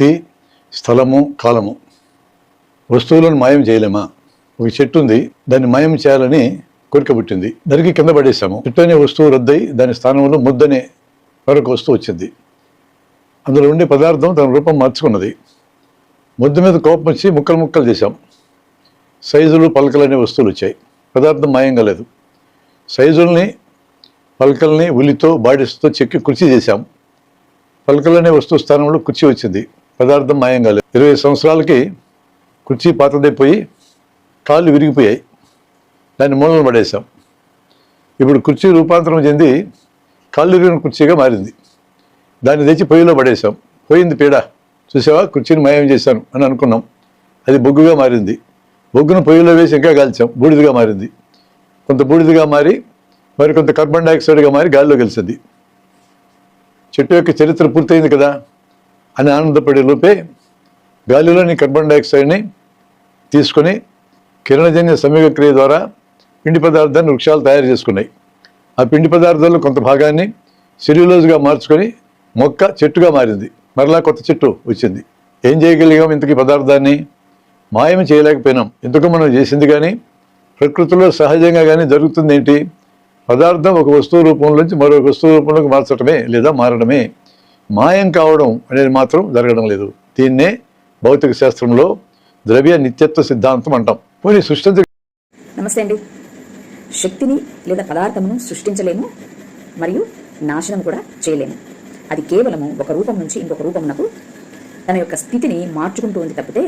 వ్యక్తి స్థలము కాలము. వస్తువులను మాయం చేయలేమా? ఒక చెట్టు ఉంది దాన్ని మాయం చేయాలని కోరిక పుట్టింది. దానికి కింద పడేసాము చెట్టు అనే వస్తువు రద్దయి దాని స్థానంలో ముద్దనే మరొక వస్తువు వచ్చింది. అందులో ఉండే పదార్థం తన రూపం మార్చుకున్నది. ముద్ద మీద కోపం వచ్చి ముక్కలు ముక్కలు చేశాం. సైజులు పలకలు అనే వస్తువులు వచ్చాయి. పదార్థం మాయం కాలేదు సైజుల్ని పలకల్ని ఉల్లితో బాడీస్తో చెక్కి కుర్చీ చేశాం. పలకలనే వస్తువు స్థానంలో కుర్చీ వచ్చింది. పదార్థం మాయం కాలేదు. ఇరవై సంవత్సరాలకి కుర్చీ పాతదైపోయి కాళ్ళు విరిగిపోయాయి. దాన్ని మూలన పడేశాం. ఇప్పుడు కుర్చీ రూపాంతరం చెంది కాళ్ళు విరిగిన కుర్చీగా మారింది. దాన్ని తెచ్చి పొయ్యిలో పడేశాం. పోయింది పీడ. చూసావా? కుర్చీని మాయం చేశాను అని అనుకున్నాం. అది బొగ్గుగా మారింది. బొగ్గును పొయ్యిలో వేసి ఇంకా కాల్చాం. బూడిదిగా మారింది. కొంత బూడిదిగా మారి మరి కొంత కార్బన్ డైఆక్సైడ్గా మారి గాలిలో కలిసింది చెట్టు యొక్క చరిత్ర పూర్తయింది కదా? అని ఆనందపడే లోపే గాలిలోని కార్బన్ డైఆక్సైడ్ని తీసుకొని కిరణజన్య సంయోగ క్రియ ద్వారా పిండి పదార్థాన్ని వృక్షాలు తయారు చేసుకున్నాయి. ఆ పిండి పదార్థాల్లో కొంత భాగాన్ని సెల్యులోజ్గా మార్చుకొని మొక్క చెట్టుగా మారింది. మరలా కొత్త చెట్టు వచ్చింది. ఏం చేయగలిగాం ఇంతకీ పదార్థాన్ని? మాయం చేయలేకపోయినాం. ఎందుకు మనం చేసింది కానీ ప్రకృతిలో సహజంగా కానీ జరుగుతుంది ఏంటి పదార్థం ఒక వస్తువు రూపంలోంచి మరొక వస్తువు రూపంలోకి మార్చడమే లేదా మారడమే మాయం కావడం అనేది మాత్రం జరగడం లేదు. దీన్నే భౌతిక శాస్త్రంలో ద్రవ్య నిత్యత్వ సిద్ధాంతం అంటాం. పోనీ సృష్టించ నమస్తే అండి. శక్తిని లేదా పదార్థమును సృష్టించలేము మరియు నాశనం కూడా చేయలేము. అది కేవలము ఒక రూపం నుంచి ఇంకొక రూపమునకు తన యొక్క స్థితిని మార్చుకుంటూ ఉంది తప్పితే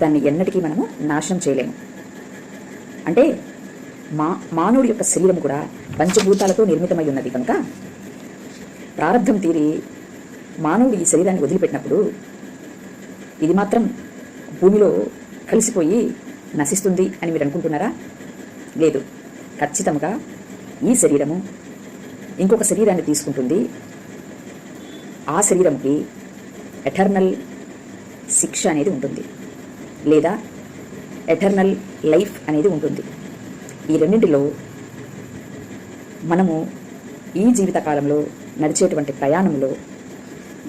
దాన్ని ఎన్నటికీ మనము నాశనం చేయలేము. అంటే మా మానవుడి యొక్క శరీరం కూడా పంచభూతాలతో నిర్మితమై ఉన్నది కనుక ప్రారంభం తీరి మానవుడు ఈ శరీరాన్ని వదిలిపెట్టినప్పుడు ఇది మాత్రం భూమిలో కలిసిపోయి నశిస్తుంది అని మీరు అనుకుంటున్నారా? లేదు. ఖచ్చితంగా ఈ శరీరము ఇంకొక శరీరాన్ని తీసుకుంటుంది. ఆ శరీరంకి ఎటర్నల్ శిక్ష అనేది ఉంటుంది. లేదా ఎటర్నల్ లైఫ్ అనేది ఉంటుంది. ఈ రెండింటిలో మనము ఈ జీవితకాలంలో నడిచేటువంటి ప్రయాణంలో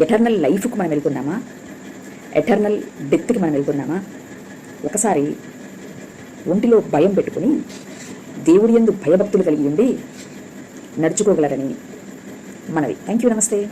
ఎటర్నల్ లైఫ్కు మనం వెళ్తున్నామా? ఎటర్నల్ డెత్కి మనం వెళ్తున్నామా? ఒకసారి ఒంటిలో భయం పెట్టుకుని దేవుడి ఎందు భయభక్తులు కలిగి ఉండి నడుచుకోగలరని మనవి. థ్యాంక్ యూ నమస్తే.